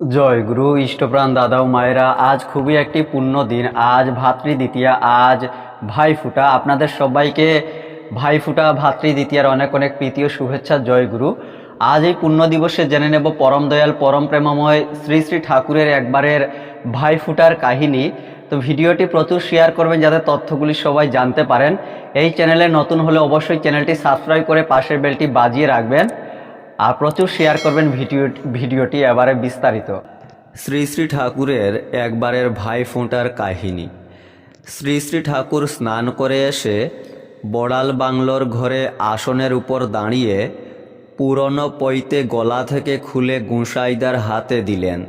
জয় গুরু, ইষ্টপ্রাণ দাদা ও মায়েরা, আজ খুবই একটি পূর্ণ দিন। আজ ভাতৃ দ্বিতীয়া আজ ভাই ফুটা আপনাদের সবাইকে ভাই ফুটা ভাতৃ দ্বিতীয়ার অনেক অনেক প্রীতি ও শুভেচ্ছা। জয় গুরু। আজ এই পূর্ণ দিবসে জেনে নেব পরম দয়াল, পরম প্রেমময় শ্রী শ্রী ঠাকুরের একবারের ভাই ফুটার কাহিনী। তো ভিডিওটি প্রচুর শেয়ার করবেন যাতে তথ্যগুলি সবাই জানতে পারেন। এই চ্যানেলে নতুন হলে অবশ্যই চ্যানেলটি সাবস্ক্রাইব করে পাশের বেলটি বাজিয়ে রাখবেন। আর প্রচুর শেয়ার করবেন ভিডিও, ভিডিওটি এবারে বিস্তারিত। শ্রী শ্রী ঠাকুরের একবারের ভাই ফোঁটার কাহিনী। শ্রী শ্রী ঠাকুর স্নান করে এসে বড়াল বাংলোর ঘরে আসনের উপর দাঁড়িয়ে পুরনো পৈতে গলা থেকে খুলে গুঁসাইদার হাতে দিলেন।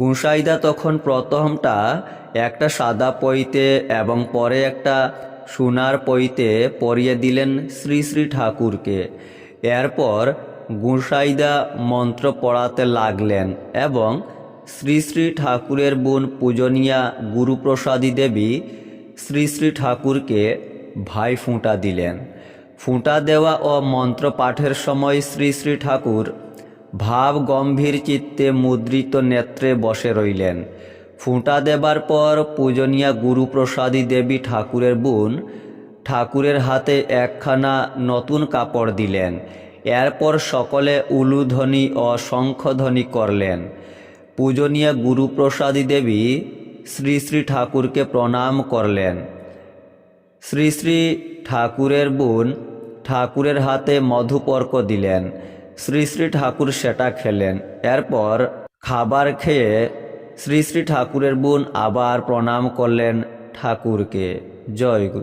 গুঁসাইদা তখন প্রথমটা একটা সাদা পৈতে এবং পরে একটা সোনার পৈতে পরিয়ে দিলেন শ্রী শ্রী ঠাকুরকে। এরপর গুঁসাইদা মন্ত্র পড়াতে লাগলেন এবং শ্রী শ্রী ঠাকুরের বোন পূজনীয়া গুরুপ্রসাদী দেবী শ্রী শ্রী ঠাকুরকে ভাই ফুঁটা দিলেন। ফুঁটা দেওয়া ও মন্ত্র পাঠের সময় শ্রী শ্রী ঠাকুর ভাব গম্ভীর চিত্তে মুদ্রিত নেত্রে বসে রইলেন। ফুঁটা দেবার পর পূজনীয়া গুরুপ্রসাদী দেবী ঠাকুরের বোন ঠাকুরের হাতে একখানা নতুন কাপড় দিলেন। এরপর সকলে উলুধ্বনি ও শঙ্খধ্বনি করলেন। পূজনীয় গুরুপ্রসাদী দেবী শ্রী শ্রী ঠাকুরকে প্রণাম করলেন। শ্রী শ্রী ঠাকুরের বোন ঠাকুরের হাতে মধুপর্ক দিলেন। শ্রী শ্রী ঠাকুর সেটা খেলেন। এরপর খাবার খেয়ে শ্রী শ্রী ঠাকুরের বোন আবার প্রণাম করলেন ঠাকুরকে। জয় গুরু।